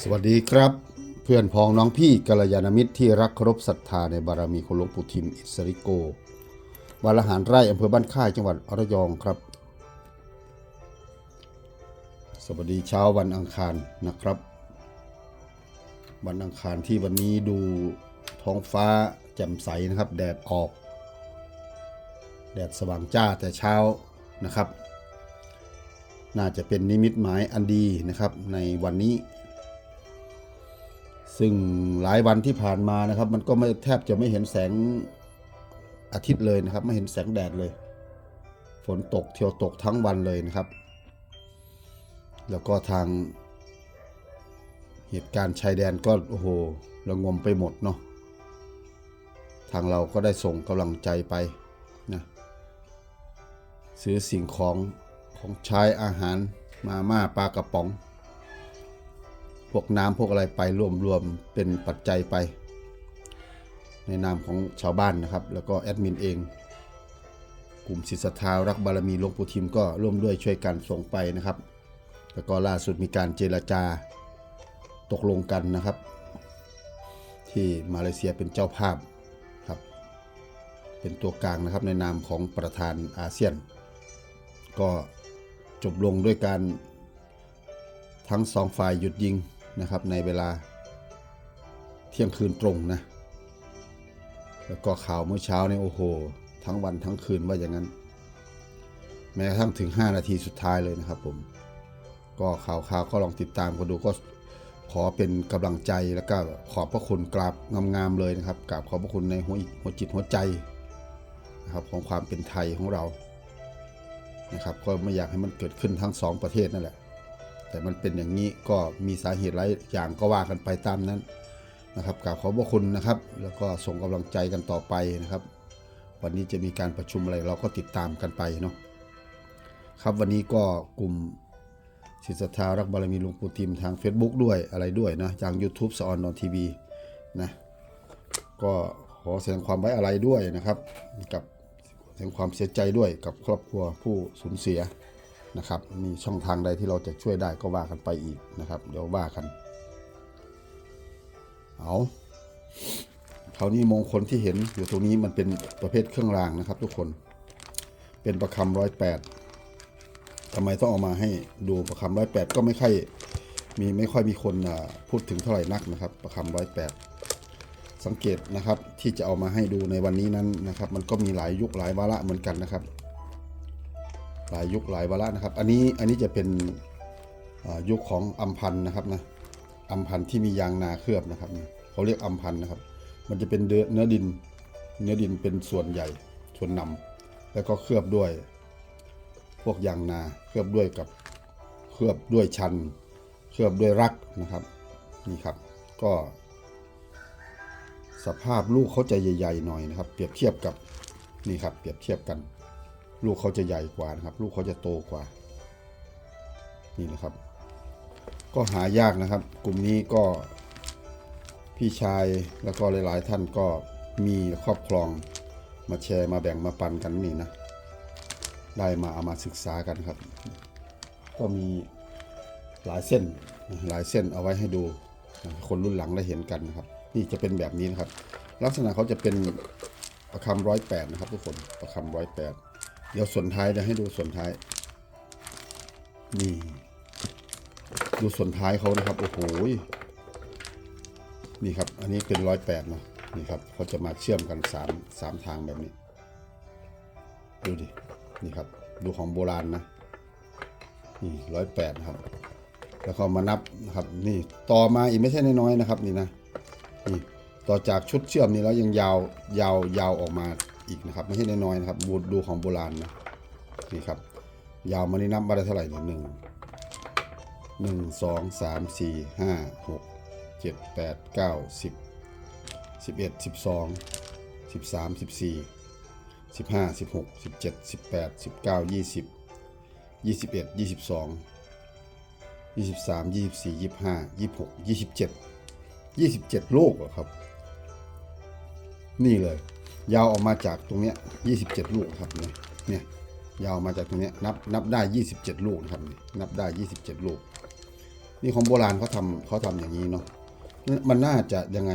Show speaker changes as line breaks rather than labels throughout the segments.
สวัสดีครับ เพื่อนพ้องน้องพี่กัลยาณมิตรที่รักเคารพศรัทธาในบารมีของหลวงปู่ทิมอิสริโกวัดละหารไร่อำเภอบ้านค่ายจังหวัดระยองครับ สวัสดีเช้าวันอังคารนะครับ วันอังคารที่วันนี้ดูท้องฟ้าแจ่มใสนะครับ แดดออก แดดสว่างจ้าแต่เช้านะครับ น่าจะเป็นนิมิตหมายอันดีนะครับในวันนี้ ซึ่งหลายวันที่ผ่านมานะครับ มันก็ไม่แทบจะไม่เห็นแสงอาทิตย์เลยนะครับ ไม่เห็นแสงแดดเลย ฝนตกเที่ยวตกทั้งวันเลยนะครับ แล้วก็ทางเหตุการณ์ชายแดนก็โอ้โหระงมไปหมดเนาะทางเราก็ได้ส่งกำลังใจไปนะซื้อสิ่งของของใช้อาหารมาม่าปลากระป๋อง วกน้ำพวกอะไรไปรวมๆเป็นปัจจัยไป ในนามของชาวบ้านนะครับ แล้วก็แอดมินเอง กลุ่มศิษย์ศรัทธารักบารมีหลวงปู่ทิมก็ร่วมด้วยช่วยกันส่งไปนะครับ แล้วก็ล่าสุดมีการเจรจาตกลงกันนะครับ ที่มาเลเซียเป็นเจ้าภาพครับ เป็นตัวกลางนะครับในนามของประธานอาเซียน ก็จบลงด้วยการทั้งสองฝ่ายหยุดยิง นะครับในเวลาเที่ยงคืนตรงนะ แล้วก็ข่าวเมื่อเช้าเนี่ยโอ้โห ทั้งวันทั้งคืนว่าอย่างนั้น แม้กระทั่งถึง 5 นาทีสุดท้ายเลยนะครับผม ก็ข่าวข่าวก็ลองติดตามกันดูก็ขอเป็นกำลังใจแล้วก็ขอบพระคุณกราบงามๆเลยนะครับกราบขอบพระคุณในหัวหัวจิตหัวใจนะครับของความเป็นไทยของเรานะครับก็ไม่อยากให้มันเกิดขึ้นทั้งสองประเทศนั่นแหละ แต่มันเป็นอย่างนี้ก็มีสาเหตุหลายอย่างก็ว่ากันไปตามนั้นนะครับกราบขอบพระคุณนะครับ แล้วก็ส่งกำลังใจกันต่อไปนะครับ วันนี้จะมีการประชุมอะไรเราก็ติดตามกันไปเนาะครับวันนี้ก็กลุ่มศิษย์ศรัทธารักบารมีหลวงปู่ทิมทาง Facebook ด้วยอะไรด้วยนะทาง YouTube สอนนอนทีวีนะก็ขอแสดงความไว้อะไรด้วยนะครับ กับแสดงความเสียใจด้วยกับครอบครัวผู้สูญเสีย นะครับ มีช่องทางใดที่เราจะช่วยได้ก็ว่ากันไปอีกนะครับ เดี๋ยวว่ากัน เอาคราวนี้มงคลที่เห็นอยู่ตรงนี้มันเป็นประเภทเครื่องรางนะครับ ทุกคน เป็นประคำร้อยแปดทำไมต้องเอามาให้ดูประคำร้อยแปดก็ไม่ค่อยมีไม่ค่อยมีคนพูดถึงเท่าไหร่นักนะครับ ประคำร้อยแปดสังเกตนะครับที่จะเอามาให้ดูในวันนี้นั้นนะครับ มันก็มีหลายยุคหลายวาระเหมือนกันนะครับ ลายยุคหลายวาระนะครับ อันนี้อันนี้จะเป็นยุคของอัมพันนะครับนะอัมพันที่มียางนาเคลือบนะครับเขาเรียกอัมพันนะครับ มันจะเป็นเนื้อดิน เนื้อดินเป็นส่วนใหญ่ส่วนนำแล้วก็เคลือบด้วย พวกยางนาเคลือบด้วยกับเคลือบด้วยชัน เคลือบด้วยรักนะครับนี่ครับ ก็ สภาพลูกเขาจะใหญ่ๆหน่อยนะครับ เปรียบเทียบกับนี่ครับ เปรียบเทียบกัน ลูกเขาจะใหญ่กว่านะครับ ลูกเขาจะโตกว่า นี่นะครับ ก็หายากนะครับ กลุ่มนี้ก็พี่ชายแล้วก็หลาย ๆ ท่านก็มีครอบครองมาแชร์มาแบ่งมาปันกันนี่นะ ได้มาเอามาศึกษากันครับ ก็มีหลายเส้นหลายเส้นเอาไว้ให้ดู คนรุ่นหลังได้เห็นกันนะครับ นี่จะเป็นแบบนี้นะครับ ลักษณะเขาจะเป็นประคำร้อยแปดนะครับทุกคนประคำร้อยแปด เดี๋ยวส่วนท้ายจะให้ดูส่วนท้าย นี่ ดูส่วนท้ายเขานะครับ โอ้โห นี่ครับ อันนี้เป็นร้อยแปดนาะนี่ครับเขาจะมาเชื่อมกันสามสามทางแบบนี้ ดูดิ นี่ครับ ดูของโบราณนะ นี่ร้อยแปดครับ แล้วก็มานับนะครับ นี่ต่อมาอีกไม่ใช่น้อยๆนะครับ นี่นะ นี่ต่อจากชุดเชื่อมนี้แล้วยังยาวยาวยาวออกมา อีกนะครับไม่ใช่น้อยๆนะครับบูดูของโบราณนะนี่ครับ ยาวมานี่นับมาได้เท่าไหร่เนี่ยหนึ่งหนึ่งสองสามสี่ห้าหกเจ็ดแปดเก้าสิบสิบเอ็ดสิบสองสิบสามสิบสี่สิบห้าสิบหกสิบเจ็ดสิบแปดสิบเก้ายี่สิบยี่สิบเอ็ดยี่สิบสองยี่สิบสามยี่สิบสี่ยี่สิบห้ายี่สิบหกยี่สิบเจ็ดยี่สิบเจ็ดโลกเหรอครับ นี่เลย ยาวออกมาจากตรงเนี้ยยี่สิบเจ็ดลูกครับเนี่ยเนี่ยยาวมาจากตรงเนี้ยนับนับได้ยี่สิบเจ็ดลูกครับนี่นับได้ยี่สิบเจ็ดลูก นี่ของโบราณเขาทำเขาทำอย่างนี้เนาะมันน่าจะยังไง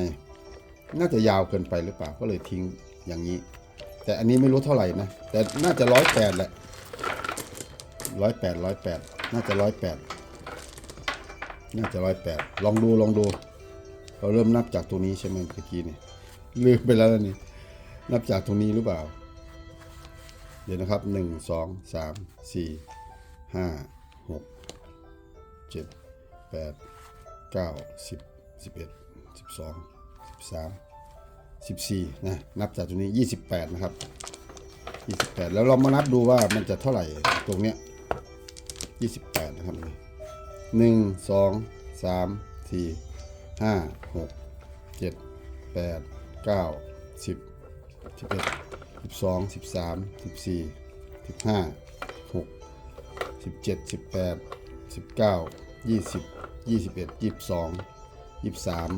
น่าจะยาวเกินไปหรือเปล่าก็เลยทิ้งอย่างนี้ แต่อันนี้ไม่รู้เท่าไหร่นะ แต่น่าจะร้อยแปดแหละร้อยแปดร้อยแปดน่าจะร้อยแปดน่าจะร้อยแปดลองดูลองดู เราเริ่มนับจากตรงนี้ใช่ไหมเมื่อกี้นี่ลืมไปแล้วนี่ นับจากตรงนี้หรือเปล่า เดี๋ยวนะครับหนึ่งสองสามสี่ห้าหกเจ็ดแปดเก้าสิบสิบเอ็ดสิบสองสิบสามสิบสี่นะนับจากตรงนี้ยี่สิบแปดนะครับยี่สิบแปดแล้วเรามานับดูว่ามันจะเท่าไหร่ตรงเนี้ยยี่สิบแปดนะครับหนึ่งสองสามสี่ห้าหกเจ็ดแปดเก้าสิบ สิบเอ็ดสิบสองสิบสามสิบสี่สิบห้าหกสิบเจ็ดสิบแปดสิบเก้ายี่สิบยี่สิบเอ็ดยี่สิบสองยี่สิบสาม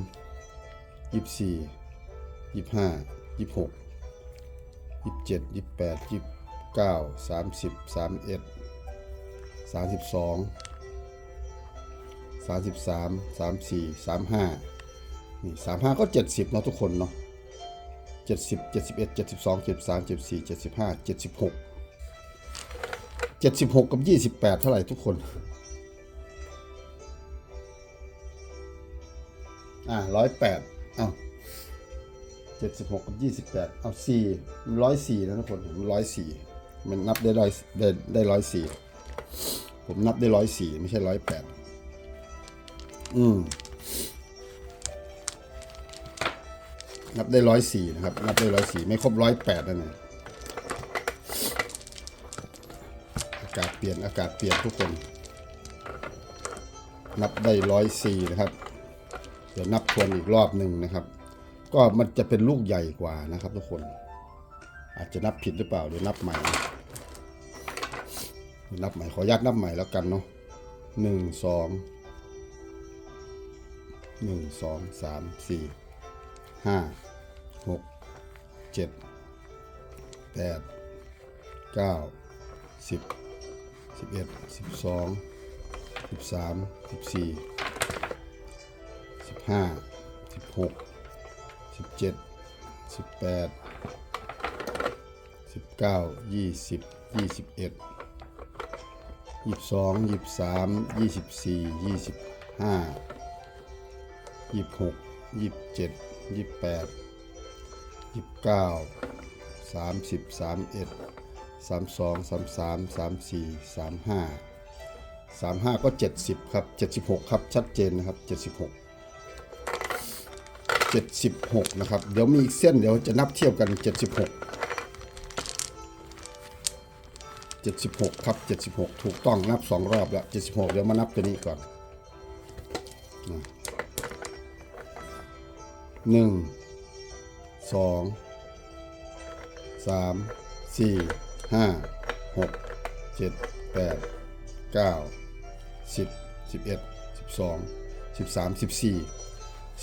ยี่สิบสี่ยี่สิบห้ายี่สิบหกยี่สิบเจ็ดยี่สิบแปดยี่สิบเก้าสามสิบสามเอ็ดสามสิบสองสามสิบสามสามสี่สามห้านี่สามห้าก็เจ็ดสิบเนาะทุกคนเนาะ เจ็ดสิบเจ็ดสิบเอ็ดเจ็ดสิบสองเจ็ดสามเจ็ดสี่เจ็ดสิบห้าเจ็ดสิบหกเจ็ดสิบหกกับยี่สิบแปดเท่าไหร่ทุกคน อ่าร้อยแปดเอ้าเจ็ดสิบหกกับยี่สิบแปดเอาสี่ร้อยสี่นะทุกคนผมร้อยสี่มันนับได้ร้อยได้ได้ร้อยสี่ผมนับได้ร้อยสี่ไม่ใช่ร้อยแปดอืม นับได้ร้อยสี่นะครับ นับได้ร้อยสี่ไม่ครบร้อยแปดนั่นเองอากาศเปลี่ยนอากาศเปลี่ยนทุกคน นับได้ร้อยสี่นะครับ เดี๋ยวนับทวนอีกรอบหนึ่งนะครับ ก็มันจะเป็นลูกใหญ่กว่านะครับทุกคน อาจจะนับผิดหรือเปล่าเดี๋ยวนับใหม่นะนับใหม่ขออนุญาตนับใหม่แล้วกันเนาะหนึ่งสองหนึ่งสองสามสี่ ห้าหกเจ็ดแปดเก้าสิบสิบเอ็ดสิบสองสิบสามสิบสี่สิบห้าสิบหกสิบเจ็ดสิบแปดสิบเก้ายี่สิบยี่สิบเอ็ดยี่สิบสองยี่สิบสามยี่สิบสี่ยี่สิบห้ายี่สิบหกยี่สิบเจ็ด ยี่สิบแปดยี่สิบเก้าสามสิบสามเอ็ดสามสองสามสามสามสี่สามห้าสามห้าก็เจ็ดสิบครับเจ็ดสิบหกครับชัดเจนนะครับเจ็ดสิบหกเจ็ดสิบหกนะครับ เดี๋ยวมีอีกเส้นเดี๋ยวจะนับเทียบกันเจ็ดสิบหกเจ็ดสิบหกครับเจ็ดสิบหกถูกต้องนับสองรอบแล้วเจ็ดสิบหกเดี๋ยวมานับตัวนี้ก่อน หนึ่งสองสามสี่ห้าหกเจ็ดแปดเก้าสิบสิบเอ็ดสิบสองสิบสามสิบสี่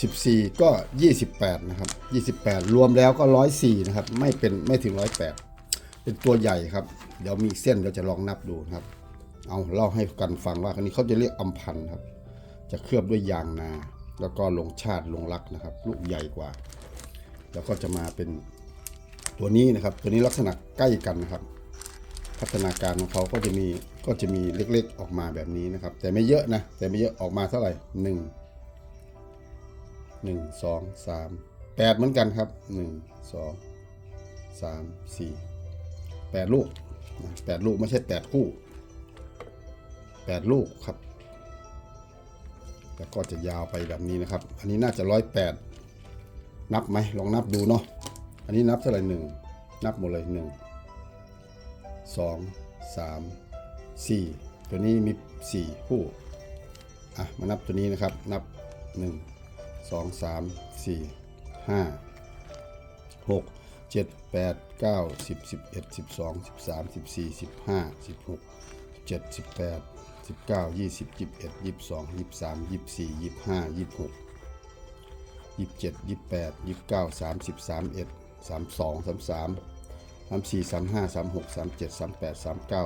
สิบสี่ก็ยี่สิบแปดนะครับยี่สิบแปดรวมแล้วก็ร้อยสี่นะครับ ไม่เป็นไม่ถึงร้อยแปดเป็นตัวใหญ่ครับ เดี๋ยวมีเส้นเราจะลองนับดูนะครับ เอาเล่าให้กันฟังว่าคันนี้เขาจะเรียกอัมพันครับ จะเคลือบด้วยยางนา แล้วก็ลงชาติลงรักนะครับ ลูกใหญ่กว่า แล้วก็จะมาเป็นตัวนี้นะครับ ตัวนี้ลักษณะใกล้กันนะครับ พัฒนาการของเขาก็จะมีก็จะมีเล็กๆออกมาแบบนี้นะครับ แต่ไม่เยอะนะ แต่ไม่เยอะออกมาเท่าไหร่หนึ่งหนึ่งสองสามแปดเหมือนกันครับหนึ่งสองสามสี่แปดลูกแปดลูกไม่ใช่แปดคู่แปดลูกครับ แล้วก็จะยาวไปแบบนี้นะครับ อันนี้น่าจะร้อยแปดนับไหมลองนับดูเนาะอันนี้นับเท่าไหร่หนึ่งนับหมดเลยหนึ่งสองสามสี่ตัวนี้มีสี่คู่อะมานับตัวนี้นะครับนับหนึ่งสองสามสี่ห้าหกเจ็ดแปดเก้าสิบสิบเอ็ดสิบสองสิบสามสิบสี่สิบห้าสิบหกเจ็ดสิบแปด สิบเก้ายี่สิบยี่สิบเอ็ดยี่สิบสองยี่สิบสามยี่สิบสี่ยี่สิบห้ายี่สิบหกยี่สิบเจ็ดยี่สิบแปดยี่สิบเก้าสามสิบสามเอ็ดสามสองสามสามสามสี่สามห้าสามหกสามเจ็ดสามแปดสามเก้า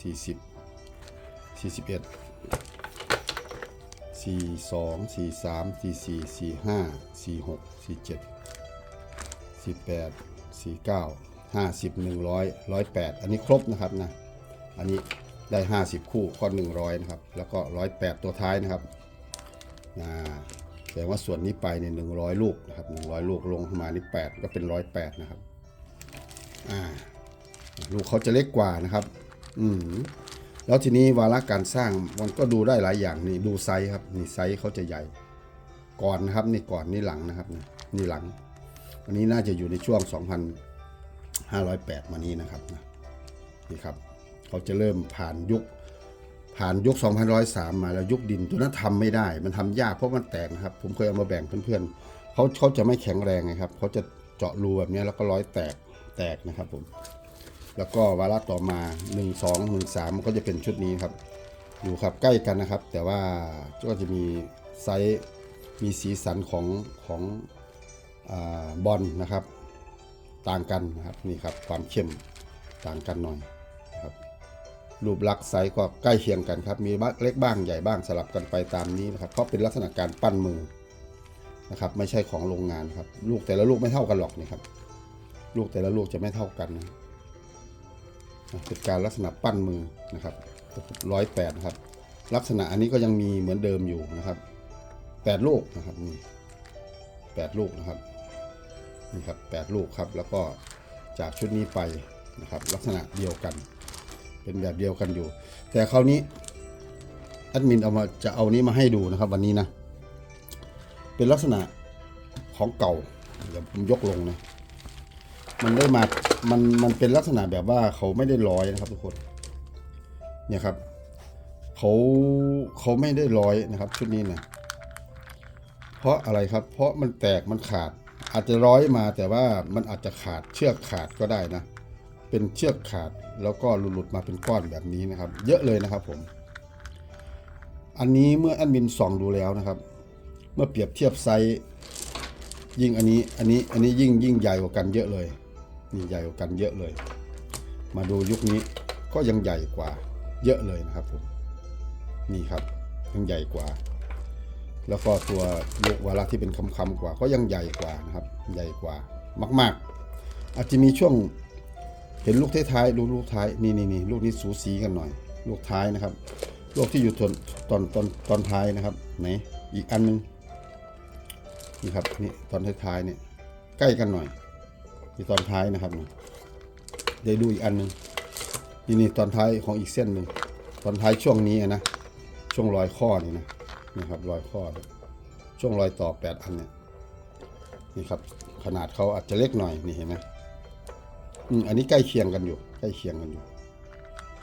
สี่สิบสี่สิบเอ็ดสี่สองสี่สามสี่สี่สี่ห้าสี่หกสี่เจ็ดสี่แปดสี่เก้าห้าสิบหนึ่งร้อยร้อยแปดอันนี้ครบนะครับนะ อันนี้ ได้ห้าสิบคู่ข้อหนึ่งร้อยนะครับ แล้วก็ร้อยแปดตัวท้ายนะครับอ่าแสดงว่าส่วนนี้ไปเนี่ยหนึ่งร้อยลูกนะครับหนึ่งร้อยลูกลงเข้ามานี่แปดก็เป็นร้อยแปดนะครับอ่าลูกเขาจะเล็กกว่านะครับ อืมแล้วทีนี้วาระการสร้างมันก็ดูได้หลายอย่างนี่ดูไซส์ครับนี่ไซส์เขาจะใหญ่ก่อนนะครับนี่ก่อนนี่หลังนะครับนี่นี่หลังอันนี้น่าจะอยู่ในช่วง 2,508มานี้นะครับนะนี่ครับ เขาจะเริ่มผ่านยุค ผ่านยุค 2,103 มาแล้วยุคดินตัวนั้นทำไม่ได้ มันทำยากเพราะมันแตกนะครับ ผมเคยเอามาแบ่งเพื่อนๆเขาเขาจะไม่แข็งแรงไงครับเขาจะเจาะรูแบบนี้แล้วก็ร้อยแตกแตกนะครับผมแล้วก็วาระต่อมา 1 2 1 3 มันก็จะเป็นชุดนี้ครับ อยู่ครับใกล้กันนะครับ แต่ว่าก็จะมีไซส์มีสีสันของของอบอลนะครับ ต่างกันนะครับนี่ครับความเข้มต่างกันหน่อย รูปลักษณ์ไซส์ก็ใกล้เคียงกันครับ มีบ้างเล็กบ้างใหญ่บ้างสลับกันไปตามนี้นะครับ เพราะเป็นลักษณะการปั้นมือนะครับ ไม่ใช่ของโรงงานครับ ลูกแต่ละลูกไม่เท่ากันหรอกนี่ครับ ลูกแต่ละลูกจะไม่เท่ากันนะเป็นการลักษณะปั้นมือนะครับร้อยแปดครับ ลักษณะอันนี้ก็ยังมีเหมือนเดิมอยู่นะครับแปดลูกนะครับนี่แปดลูกนะครับนี่ครับแปดลูกครับ แล้วก็จากชุดนี้ไปนะครับ ลักษณะเดียวกัน เป็นแบบเดียวกันอยู่ แต่คราวนี้แอดมินเอามาจะเอานี้มาให้ดูนะครับ วันนี้นะ เป็นลักษณะของเก่าเดี๋ยวผมยกลงนะมันได้มา มัน มันเป็นลักษณะแบบว่าเขาไม่ได้ร้อยนะครับ ทุกคน เนี่ยครับ เขาเขาไม่ได้ร้อยนะครับ ชุดนี้นะเพราะอะไรครับ เพราะมันแตกมันขาด อาจจะร้อยมาแต่ว่ามันอาจจะขาดเชือกขาดก็ได้นะ เป็นเชือกขาด แล้วก็หลุดๆมาเป็นก้อนแบบนี้นะครับ เยอะเลยนะครับผม อันนี้เมื่อแอดมินส่องดูแล้วนะครับ เมื่อเปรียบเทียบไซส์ยิ่งอันนี้อันนี้อันนี้ยิ่งยิ่งใหญ่กว่ากันเยอะเลยนี่ใหญ่กว่ากันเยอะเลย มาดูยุคนี้ก็ยังใหญ่กว่าเยอะเลยนะครับผมนี่ครับยังใหญ่กว่า แล้วก็ตัวยุควาระที่เป็นคำๆกว่า ก็ยังใหญ่กว่านะครับ ใหญ่กว่า มาก ๆ อาจจะมีช่วง เห็นลูกท้ายๆลูกลูกท้ายนี่นี่นี่ลูกนี้สูสีกันหน่อย ลูกท้ายนะครับ ลูกที่อยู่ตอนตอนตอนตอนท้ายนะครับไหนอีกอันหนึงนี่ครับนี่ตอนท้ายๆเนี่ยใกล้กันหน่อยนี่ตอนท้ายนะครับเดี๋ยวดูอีกอันหนึ่งนี่นี่ตอนท้ายของอีกเส้นหนึ่งตอนท้ายช่วงนี้นะช่วงรอยข้อนี่นะนี่ครับรอยข้อ ช่วงรอยต่อแปดอันเนี่ยนี่ครับขนาดเขาอาจจะเล็กหน่อยนี่เห็นไหม อืมอันนี้ใกล้เคียงกันอยู่ ใกล้เคียงกันอยู่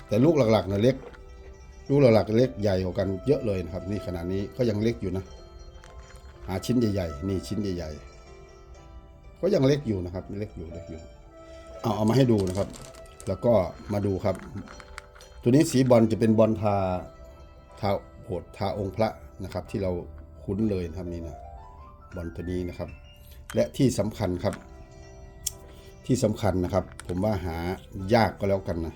แต่ลูกหลักๆเนี่ยเล็ก ลูกหลักๆเล็กใหญ่กว่ากันเยอะเลยนะครับ นี่ขนาดนี้ก็ยังเล็กอยู่นะ หาชิ้นใหญ่ๆนี่ชิ้นใหญ่ๆก็ยังเล็กอยู่นะครับ เล็กอยู่เล็กอยู่ เอาเอามาให้ดูนะครับ แล้วก็มาดูครับ ตัวนี้สีบอลจะเป็นบอลทาทาโหดทาองค์พระนะครับ ที่เราคุ้นเลยนะครับนี่นะบอลตัวนี้นะครับ และที่สำคัญครับ ที่สำคัญนะครับ ผมว่าหายากก็แล้วกันนะ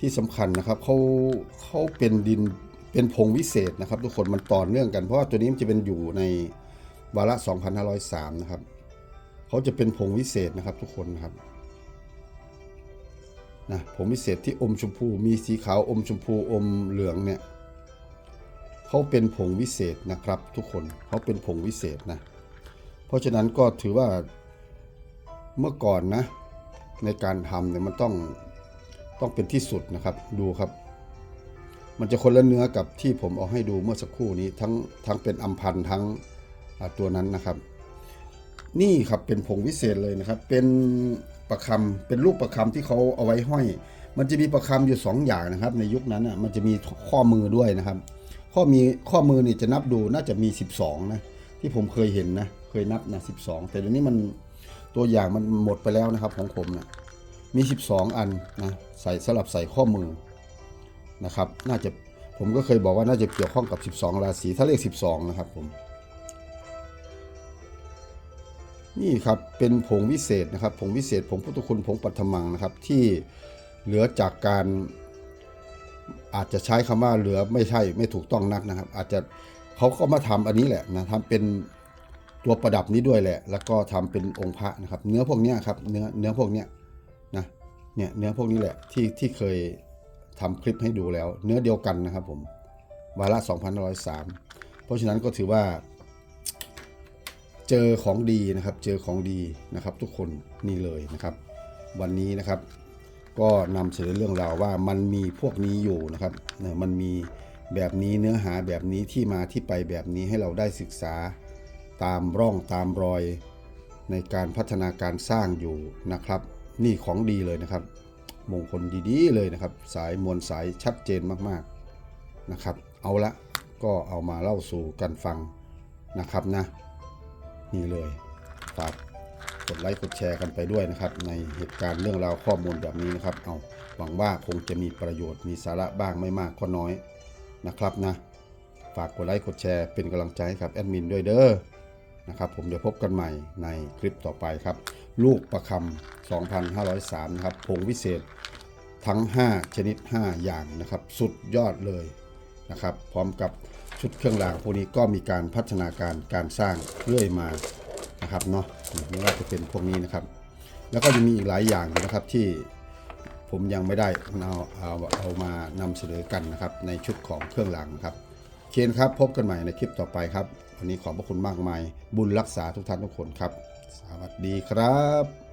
ที่สำคัญนะครับเขาเขาเป็นดินเป็นผงวิเศษนะครับ ทุกคนมันต่อเนื่องกันเพราะว่าตัวนี้มันจะเป็นอยู่ในวาระ 2503 นะครับเขาจะเป็นผงวิเศษนะครับทุกคนนะครับนะผงวิเศษที่อมชมพูมีสีขาวอมชมพูอมเหลืองเนี่ยเขาเป็นผงวิเศษนะครับทุกคนเขาเป็นผงวิเศษนะเพราะฉะนั้นก็ถือว่า เมื่อก่อนนะ ในการทำเนี่ยมันต้องต้องเป็นที่สุดนะครับดูครับ มันจะคนละเนื้อกับที่ผมเอาให้ดูเมื่อสักครู่นี้ทั้งทั้งเป็นอัมพันธ์ทั้งตัวนั้นนะครับ นี่ครับเป็นผงวิเศษเลยนะครับ เป็นประคำเป็นลูกประคำที่เขาเอาไว้ห้อย มันจะมีประคำอยู่สองอย่างนะครับ ในยุคนั้นอะมันจะมีข้อมือด้วยนะครับ ข้อมีข้อมือนี่จะนับดูน่าจะมี 12นะที่ผมเคยเห็นนะเคยนับนะ12 แต่เดี๋ยวนี้มัน ตัวอย่างมันหมดไปแล้วนะครับของผมนะมี 12 อันนะใส่สลับใส่ข้อมือนะครับน่าจะผมก็เคยบอกว่าน่าจะเกี่ยวข้องกับ 12 ราศีถ้าเลข 12 นะครับผมนี่ครับเป็นผงวิเศษนะครับผงวิเศษผงพุทธคุณผงปัทมังนะครับที่เหลือจากการอาจจะใช้คำว่าเหลือไม่ใช่ไม่ถูกต้องนักนะครับ อาจจะเขาก็มาทำอันนี้แหละนะทำเป็น ตัวประดับนี้ด้วยแหละ แล้วก็ทำเป็นองค์พระนะครับ เนื้อพวกนี้ครับ เนื้อเนื้อพวกนี้นะ เนี่ยเนื้อพวกนี้แหละที่ที่เคยทำคลิปให้ดูแล้ว เนื้อเดียวกันนะครับผม วาระ2503 เพราะฉะนั้นก็ถือว่า เจอของดีนะครับ เจอของดีนะครับ ทุกคนนี่เลยนะครับ วันนี้นะครับ ก็นำเสนอเรื่องราวว่ามันมีพวกนี้อยู่นะครับเนี่ยมันมีแบบนี้เนื้อหาแบบนี้ที่มาที่ไปแบบนี้ให้เราได้ศึกษา ตามร่องตามรอย ในการพัฒนาการสร้างอยู่นะครับ นี่ของดีเลยนะครับ มงคลดีๆเลยนะครับ สายมวลสายชัดเจนมากๆนะครับ เอาละก็เอามาเล่าสู่กันฟังนะครับนะ นี่เลยฝากกดไลค์กดแชร์กันไปด้วยนะครับ ในเหตุการณ์เรื่องราวข้อมูลแบบนี้นะครับ เอาหวังว่าคงจะมีประโยชน์มีสาระบ้างไม่มากก็น้อยนะครับนะ ฝากกดไลค์กดแชร์เป็นกำลังใจให้กับแอดมินด้วยเด้อ นะครับผมเดี๋ยวพบกันใหม่ในคลิปต่อไปครับ ลูกประคำ2,503นะครับผงวิเศษทั้ง 5 ชนิด 5 อย่างนะครับ สุดยอดเลยนะครับ พร้อมกับชุดเครื่องรางพวกนี้ก็มีการพัฒนาการการสร้างเรื่อยมานะครับเนาะไม่ว่าจะเป็นพวกนี้นะครับ แล้วก็ยังมีอีกหลายอย่างนะครับที่ผมยังไม่ได้เอาเอาเอามานำเสนอกันนะครับ ในชุดของเครื่องรางนะครับ เคนครับพบกันใหม่ในคลิปต่อไปครับ วันนี้ขอบพระคุณมากมาย บุญรักษาทุกท่านทุกคนครับ สวัสดีครับ